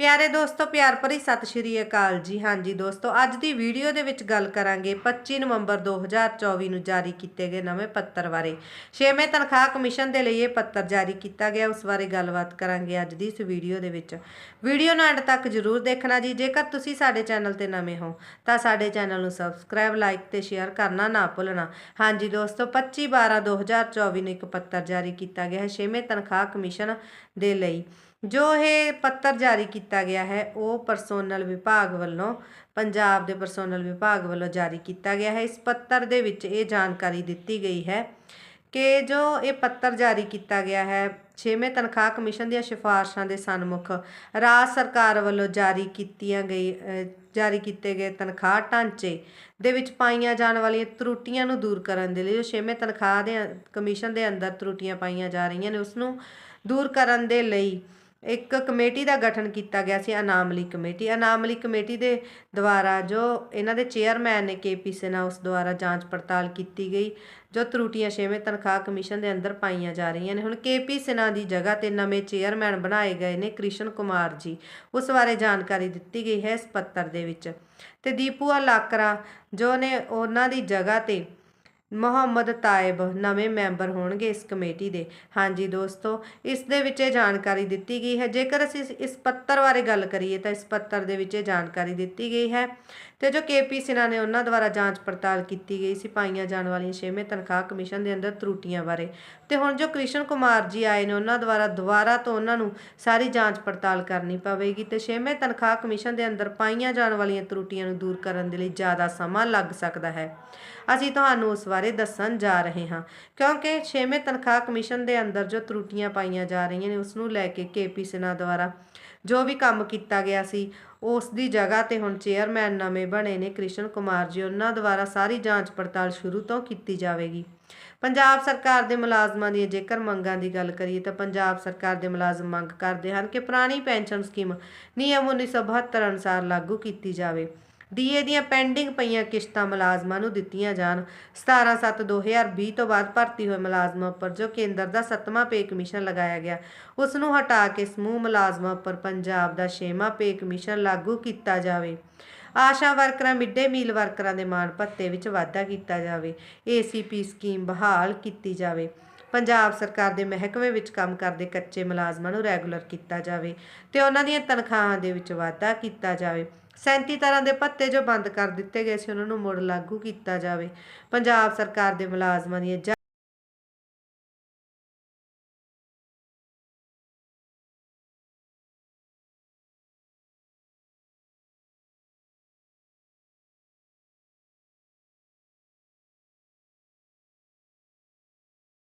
ਪਿਆਰੇ ਦੋਸਤੋ, ਪਿਆਰ ਭਰੀ ਸਤਿ ਸ਼੍ਰੀ ਅਕਾਲ ਜੀ। ਹਾਂਜੀ ਦੋਸਤੋ, ਅੱਜ ਦੀ ਵੀਡੀਓ ਦੇ ਵਿੱਚ ਗੱਲ ਕਰਾਂਗੇ 25 ਨਵੰਬਰ 2024 ਨੂੰ ਜਾਰੀ ਕੀਤੇ ਗਏ ਨਵੇਂ ਪੱਤਰ ਬਾਰੇ। ਛੇਵੇਂ ਤਨਖਾਹ ਕਮਿਸ਼ਨ ਦੇ ਲਈ ਇਹ ਪੱਤਰ ਜਾਰੀ ਕੀਤਾ ਗਿਆ, ਉਸ ਬਾਰੇ ਗੱਲਬਾਤ ਕਰਾਂਗੇ ਅੱਜ ਦੀ ਇਸ ਵੀਡੀਓ ਦੇ ਵਿੱਚ। ਵੀਡੀਓ ਨੂੰ ਅੰਤ ਤੱਕ ਜਰੂਰ ਦੇਖਣਾ ਜੀ। ਜੇਕਰ ਤੁਸੀਂ ਸਾਡੇ ਚੈਨਲ ਤੇ ਨਵੇਂ ਹੋ, ਤਾਂ ਸਾਡੇ ਚੈਨਲ ਨੂੰ ਸਬਸਕ੍ਰਾਈਬ, ਲਾਈਕ ਤੇ ਸ਼ੇਅਰ ਕਰਨਾ ਨਾ ਭੁੱਲਣਾ। ਹਾਂਜੀ ਦੋਸਤੋ 25 12 2024 ਨੂੰ ਇੱਕ ਪੱਤਰ ਜਾਰੀ ਕੀਤਾ ਗਿਆ ਹੈ, ਛੇਵੇਂ ਤਨਖਾਹ ਕਮਿਸ਼ਨ ਦੇ ਲਈ। ਜੋ ਇਹ ਪੱਤਰ ਜਾਰੀ ਕੀਤਾ ਗਿਆ ਹੈ, ਉਹ ਪਰਸੋਨਲ ਵਿਭਾਗ ਵੱਲੋਂ, ਪੰਜਾਬ ਦੇ ਪਰਸੋਨਲ ਵਿਭਾਗ ਵੱਲੋਂ ਜਾਰੀ ਕੀਤਾ ਗਿਆ ਹੈ। ਇਸ ਪੱਤਰ ਦੇ ਵਿੱਚ ਇਹ ਜਾਣਕਾਰੀ ਦਿੱਤੀ ਗਈ ਹੈ ਕਿ ਜੋ ਇਹ ਪੱਤਰ ਜਾਰੀ ਕੀਤਾ ਗਿਆ ਹੈ, ਛੇਵੇਂ ਤਨਖਾਹ ਕਮਿਸ਼ਨ ਦੀਆਂ ਸਿਫਾਰਸ਼ਾਂ ਦੇ ਸਨਮੁਖ ਰਾਜ ਸਰਕਾਰ ਵੱਲੋਂ ਜਾਰੀ ਕੀਤੀਆਂ ਗਈ ਜਾਰੀ ਕੀਤੇ ਗਏ ਤਨਖਾਹ ਢਾਂਚੇ ਦੇ ਵਿੱਚ ਪਾਈਆਂ ਜਾਣ ਵਾਲੀਆਂ ਤਰੁੱਟੀਆਂ ਨੂੰ ਦੂਰ ਕਰਨ ਦੇ ਲਈ ਜੋ ਛੇਵੇਂ ਤਨਖਾਹ ਦੇ ਕਮਿਸ਼ਨ ਦੇ ਅੰਦਰ ਤਰੁੱਟੀਆਂ ਪਾਈਆਂ ਜਾ ਰਹੀਆਂ ਨੇ ਉਸ ਨੂੰ ਦੂਰ ਕਰਨ ਦੇ ਲਈ ਇੱਕ ਕਮੇਟੀ ਦਾ ਗਠਨ ਕੀਤਾ ਗਿਆ ਸੀ, ਅਨਾਮਲੀ ਕਮੇਟੀ। ਅਨਾਮਲੀ ਕਮੇਟੀ ਦੇ ਦੁਆਰਾ ਜੋ ਇਹਨਾਂ ਦੇ ਚੇਅਰਮੈਨ ਨੇ ਕੇਪੀ ਸਿਨਹਾ, ਉਸ ਦੁਆਰਾ ਜਾਂਚ ਪੜਤਾਲ ਕੀਤੀ ਗਈ, ਜੋ ਤਰੁੱਟੀਆਂ ਛੇਵੇਂ ਤਨਖਾਹ ਕਮਿਸ਼ਨ ਦੇ ਅੰਦਰ ਪਾਈਆਂ ਜਾ ਰਹੀਆਂ ਨੇ। ਹੁਣ ਕੇਪੀ ਸਿਨਹਾ ਦੀ ਜਗ੍ਹਾ ਤੇ ਨਵੇਂ ਚੇਅਰਮੈਨ ਬਣਾਏ ਗਏ ਨੇ ਕ੍ਰਿਸ਼ਨ ਕੁਮਾਰ ਜੀ। ਉਸ ਬਾਰੇ ਜਾਣਕਾਰੀ ਦਿੱਤੀ ਗਈ ਹੈ ਇਸ ਪੱਤਰ ਦੇ ਵਿੱਚ। ਤੇ ਦੀਪੂਆ ਲਾਕਰਾ ਜੋ ਨੇ ਉਹਨਾਂ ਦੀ ਜਗ੍ਹਾ ਤੇ ਮੁਹੰਮਦ ਤਾਇਬ ਨਵੇਂ ਮੈਂਬਰ ਹੋਣਗੇ ਇਸ ਕਮੇਟੀ ਦੇ। ਹਾਂਜੀ ਦੋਸਤੋ, ਇਸ ਦੇ ਵਿੱਚ ਇਹ ਜਾਣਕਾਰੀ ਦਿੱਤੀ ਗਈ ਹੈ। ਜੇਕਰ ਅਸੀਂ ਇਸ- ਪੱਤਰ ਬਾਰੇ ਗੱਲ ਕਰੀਏ ਤਾਂ ਇਸ ਪੱਤਰ ਦੇ ਵਿੱਚ ਇਹ ਜਾਣਕਾਰੀ ਦਿੱਤੀ ਗਈ ਹੈ ਤੇ ਜੋ ਕੇਪੀ ਸਿਨਹਾ ਨੇ ਉਹਨਾਂ ਦੁਆਰਾ ਜਾਂਚ ਪੜਤਾਲ ਕੀਤੀ ਗਈ ਸੀ ਪਾਈਆਂ ਜਾਣ ਵਾਲੀਆਂ ਛੇਵੇਂ ਤਨਖਾਹ ਕਮਿਸ਼ਨ ਦੇ ਅੰਦਰ ਤਰੁੱਟੀਆਂ ਬਾਰੇ। ਤੇ ਹੁਣ ਜੋ ਕ੍ਰਿਸ਼ਨ ਕੁਮਾਰ ਜੀ ਆਏ ਨੇ, ਉਹਨਾਂ ਦੁਆਰਾ ਦੁਬਾਰਾ ਤੋਂ ਉਹਨਾਂ ਨੂੰ ਸਾਰੀ ਜਾਂਚ ਪੜਤਾਲ ਕਰਨੀ ਪਵੇਗੀ ਤੇ ਛੇਵੇਂ ਤਨਖਾਹ ਕਮਿਸ਼ਨ ਦੇ ਅੰਦਰ ਪਾਈਆਂ ਜਾਣ ਵਾਲੀਆਂ ਤਰੁੱਟੀਆਂ ਨੂੰ ਦੂਰ ਕਰਨ ਦੇ ਲਈ ਜ਼ਿਆਦਾ ਸਮਾਂ ਲੱਗ ਸਕਦਾ ਹੈ। ਅਸੀਂ ਤੁਹਾਨੂੰ ਉਸ ਬਾਰੇ ਦੱਸਣ ਜਾ ਰਹੇ ਹਾਂ। ਕਿਉਂਕਿ ਛੇਵੇਂ ਤਨਖਾਹ ਕਮਿਸ਼ਨ ਦੇ ਅੰਦਰ ਜੋ ਤਰੁੱਟੀਆਂ ਪਾਈਆਂ ਜਾ ਰਹੀਆਂ ਨੇ ਉਸ ਨੂੰ ਲੈ ਕੇ ਕੇਪੀ ਸਿਨਹਾ ਦੁਆਰਾ ਜੋ ਵੀ ਕੰਮ ਕੀਤਾ ਗਿਆ ਸੀ ਉਸ ਦੀ ਜਗ੍ਹਾ ਤੇ ਹੁਣ ਚੇਅਰਮੈਨ ਨਵੇਂ ਬਣੇ ਨੇ ਕ੍ਰਿਸ਼ਨ ਕੁਮਾਰ ਜੀ। ਉਹਨਾਂ ਦੁਆਰਾ ਸਾਰੀ ਜਾਂਚ ਪੜਤਾਲ ਸ਼ੁਰੂ ਤੋਂ ਕੀਤੀ ਜਾਵੇਗੀ। ਪੰਜਾਬ ਸਰਕਾਰ ਦੇ ਮੁਲਾਜ਼ਮਾਂ ਦੀਆਂ ਜੇਕਰ ਮੰਗਾਂ ਦੀ ਗੱਲ ਕਰੀਏ ਤਾਂ ਪੰਜਾਬ ਸਰਕਾਰ ਦੇ ਮੁਲਾਜ਼ਮ ਮੰਗ ਕਰਦੇ ਹਨ ਕਿ ਪੁਰਾਣੀ ਪੈਨਸ਼ਨ ਸਕੀਮ ਨਿਯਮ 1972 ਅਨੁਸਾਰ ਲਾਗੂ ਕੀਤੀ ਜਾਵੇ। ਡੀਏ ਦੀਆਂ ਪੈਂਡਿੰਗ ਪਈਆਂ ਕਿਸ਼ਤਾਂ ਮੁਲਾਜ਼ਮਾਂ ਨੂੰ ਦਿੱਤੀਆਂ ਜਾਣ। 17/7/2020 ਤੋਂ ਬਾਅਦ ਭਰਤੀ ਹੋਏ ਮੁਲਾਜ਼ਮਾਂ ਉੱਪਰ ਜੋ ਕੇਂਦਰ ਦਾ 7ਵਾਂ ਪੇ ਕਮਿਸ਼ਨ ਲਗਾਇਆ ਗਿਆ, ਉਸ ਨੂੰ ਹਟਾ ਕੇ ਸਮੂਹ ਮੁਲਾਜ਼ਮਾਂ ਉੱਪਰ ਪੰਜਾਬ ਦਾ 6ਵਾਂ ਪੇ ਕਮਿਸ਼ਨ ਲਾਗੂ ਕੀਤਾ ਜਾਵੇ। ਆਸ਼ਾ ਵਰਕਰਾਂ, ਮਿੱਡੇ ਮੀਲ ਵਰਕਰਾਂ ਦੇ ਮਾਣ ਭੱਤੇ ਵਿੱਚ ਵਾਧਾ ਕੀਤਾ ਜਾਵੇ। ਏਸੀਪੀ ਸਕੀਮ ਬਹਾਲ ਕੀਤੀ ਜਾਵੇ। ਪੰਜਾਬ ਸਰਕਾਰ ਦੇ ਮਹਿਕਮੇ ਵਿੱਚ ਕੰਮ ਕਰਦੇ ਕੱਚੇ ਮੁਲਾਜ਼ਮਾਂ ਨੂੰ ਰੈਗੂਲਰ ਕੀਤਾ ਜਾਵੇ ਤੇ ਉਹਨਾਂ ਦੀਆਂ ਤਨਖਾਹਾਂ ਦੇ ਵਿੱਚ ਵਾਧਾ ਕੀਤਾ ਜਾਵੇ। 37 ਤਰ੍ਹਾਂ ਦੇ ਭੱਤੇ ਜੋ ਬੰਦ ਕਰ ਦਿੱਤੇ ਗਏ ਸੀ, ਉਹਨਾਂ ਨੂੰ ਮੁੜ ਲਾਗੂ ਕੀਤਾ ਜਾਵੇ। ਪੰਜਾਬ ਸਰਕਾਰ ਦੇ ਮੁਲਾਜ਼ਮਾਂ ਦੀਆਂ